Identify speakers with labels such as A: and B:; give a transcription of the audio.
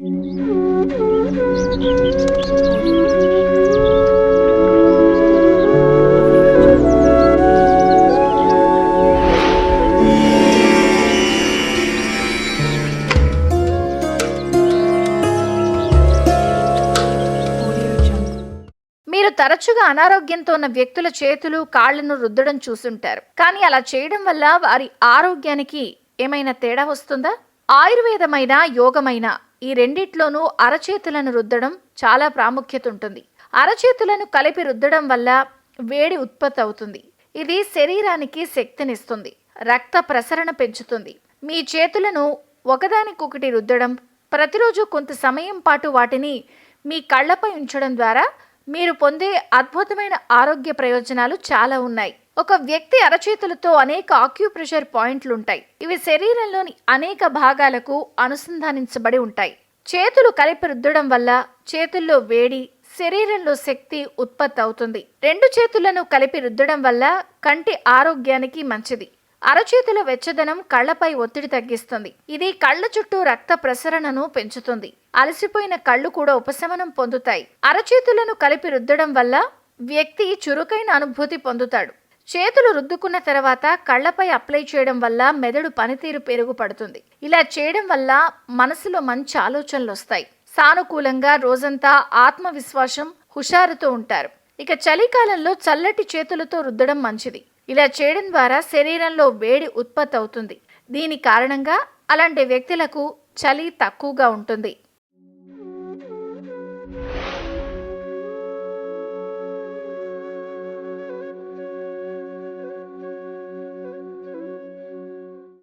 A: మీరు తరచుగా అనారోగ్యంతో ఉన్న వ్యక్తుల చేతులు కాళ్ళను రుద్దడం చూసుంటారు. కానీ అలా చేయడం వల్ల వారి ఆరోగ్యానికి ఏమైనా తేడా వస్తుందా? ఆయుర్వేదమైన యోగమైన? ఈ రెండిట్లోనూ అరచేతులను రుద్దడం చాలా ప్రాముఖ్యత ఉంటుంది అరచేతులను కలిపి రుద్దడం వల్ల వేడి ఉత్పత్తి అవుతుంది ఇది శరీరానికి శక్తినిస్తుంది. రక్త ప్రసరణ పెంచుతుంది. మీ చేతులను ఒకదానికొకటి రుద్దడం ప్రతిరోజు కొంత సమయం పాటు వాటిని మీ కళ్ళపై ఉంచడం ద్వారా మీరు పొందే అద్భుతమైన ఆరోగ్య ప్రయోజనాలు చాలా ఉన్నాయి. ఒక వ్యక్తి అరచేతులతో అనేక ఆక్యుప్రెషర్ పాయింట్లు ఉంటాయి ఇవి శరీరంలోని అనేక భాగాలకు అనుసంధానించబడి ఉంటాయి. చేతులు కలిపి రుద్దడం వల్ల చేతుల్లో వేడి శరీరంలో శక్తి ఉత్పత్తి అవుతుంది రెండు చేతులను కలిపి రుద్దడం వల్ల కంటి ఆరోగ్యానికి మంచిది. అరచేతుల వెచ్చదనం కళ్ళపై ఒత్తిడి తగ్గిస్తుంది. ఇది కళ్ళ చుట్టూ రక్త ప్రసరణను పెంచుతుంది. అలసిపోయిన కళ్ళు కూడా ఉపశమనం పొందుతాయి. అరచేతులను కలిపి రుద్దడం వల్ల వ్యక్తి చురుకైన అనుభూతి పొందుతాడు. చేతులు రుద్దుకున్న తర్వాత కళ్ళపై అప్లై చేయడం వల్ల మెదడు పనితీరు పెరుగుపడుతుంది. ఇలా చేయడం వల్ల మనసులో మంచి ఆలోచనలు వస్తాయి. సానుకూలంగా రోజంతా ఆత్మవిశ్వాసం హుషారుతో ఉంటారు. ఇక చలికాలంలో చల్లటి చేతులతో రుద్దడం మంచిది. ఇలా చేయడం ద్వారా శరీరంలో వేడి ఉత్పత్తి అవుతుంది దీని కారణంగా అలాంటి వ్యక్తులకు చలి తక్కువగా ఉంటుంది.